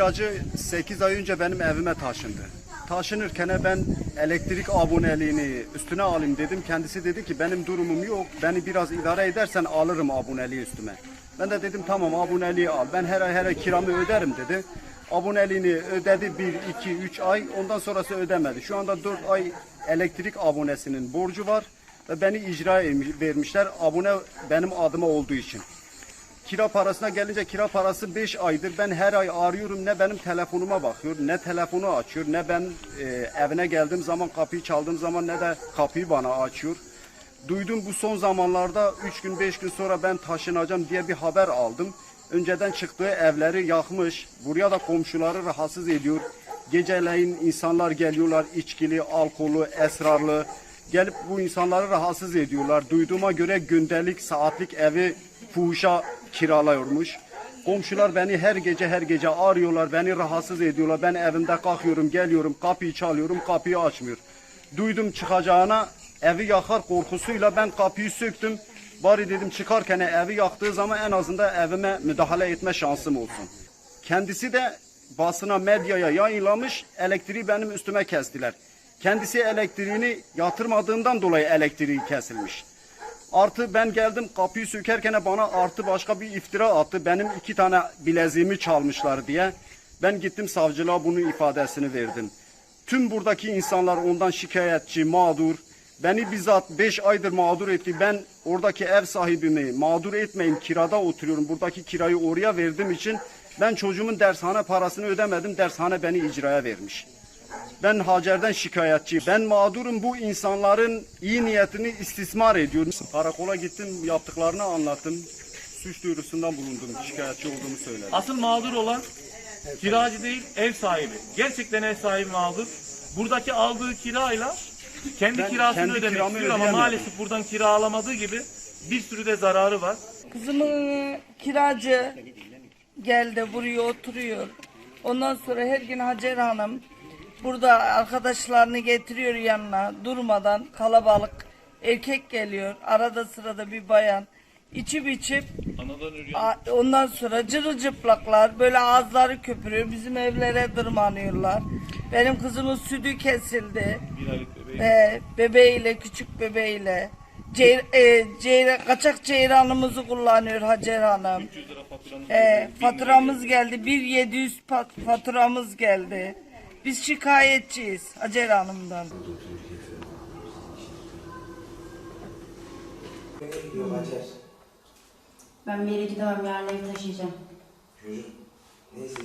kiracı 8 ay önce benim evime taşındı. Taşınırken ben elektrik aboneliğini üstüne alayım dedim. Kendisi dedi ki benim durumum yok. Beni biraz idare edersen alırım aboneliği üstüme. Ben de dedim tamam aboneliği al. Ben her ay her ay kiramı öderim dedi. Aboneliğini ödedi 1, 2, 3 ay. Ondan sonrası ödemedi. Şu anda 4 ay elektrik abonesinin borcu var. Ve beni icra vermişler. Abone benim adıma olduğu için. Kira parasına gelince kira parası 5 aydır. Ben her ay arıyorum ne benim telefonuma bakıyor, ne telefonu açıyor, ne ben e, evine geldiğim zaman kapıyı çaldığım zaman ne de kapıyı bana açıyor. Duydum bu son zamanlarda 3 gün 5 gün sonra ben taşınacağım diye bir haber aldım. Önceden çıktığı evleri yakmış. Buraya da komşuları rahatsız ediyor. Geceleyin insanlar geliyorlar içkili, alkolü, esrarlı. Gelip bu insanları rahatsız ediyorlar. Duyduğuma göre gündelik, saatlik evi fuhuşa kiralıyormuş. Komşular beni her gece her gece arıyorlar, beni rahatsız ediyorlar. Ben evimde kalkıyorum, geliyorum, kapıyı çalıyorum, kapıyı açmıyor. Duydum çıkacağına evi yakar korkusuyla ben kapıyı söktüm. Bari dedim çıkarken evi yaktığı zaman en azından evime müdahale etme şansım olsun. Kendisi de basına medyaya yayınlamış elektriği benim üstüme kestiler. Kendisi elektriğini yatırmadığından dolayı elektriği kesilmiş. Artı ben geldim kapıyı sökerken bana artı başka bir iftira attı. Benim iki tane bileziğimi çalmışlar diye. Ben gittim savcılığa bunun ifadesini verdim. Tüm buradaki insanlar ondan şikayetçi, mağdur. Beni bizzat 5 aydır mağdur etti. Ben oradaki ev sahibimi mağdur etmeyin kirada oturuyorum. Buradaki kirayı oraya verdiğim için ben çocuğumun dershane parasını ödemedim. Dershane beni icraya vermiş. Ben Hacer'den şikayetçi. Ben mağdurum bu insanların iyi niyetini istismar ediyorum. Karakola gittim yaptıklarını anlattım. Suç duyurusundan bulundum. Şikayetçi olduğumu söyledim. Asıl mağdur olan kiracı değil ev sahibi. Gerçekten ev sahibi mağdur. Buradaki aldığı kirayla kendi Ben kirasını kendi ödemek kiramı istiyor ama ödeyemem. maalesef buradan kira alamadığı gibi bir sürü de zararı var. Kızımın kiracı geldi buraya oturuyor. Ondan sonra her gün Hacer Hanım burada arkadaşlarını getiriyor yanına durmadan kalabalık erkek geliyor. Arada sırada bir bayan içip içip Anadan ondan sonra cırılcıplaklar böyle ağızları köpürüyor. Bizim evlere tırmanıyorlar. Benim kızımın sütü kesildi. Bir aylık. Ee, bebeğiyle, küçük bebeğiyle. Ceyr, e, ceyre- kaçak ceyranımızı kullanıyor Hacer Hanım. 300 lira faturanız. Ee, faturamız geldi. 1700 pat- faturamız geldi. Biz şikayetçiyiz Hacer Hanım'dan. Yok Hacer. Ben bir yere gidemem yarın evi taşıyacağım. Çocuk. Neyse.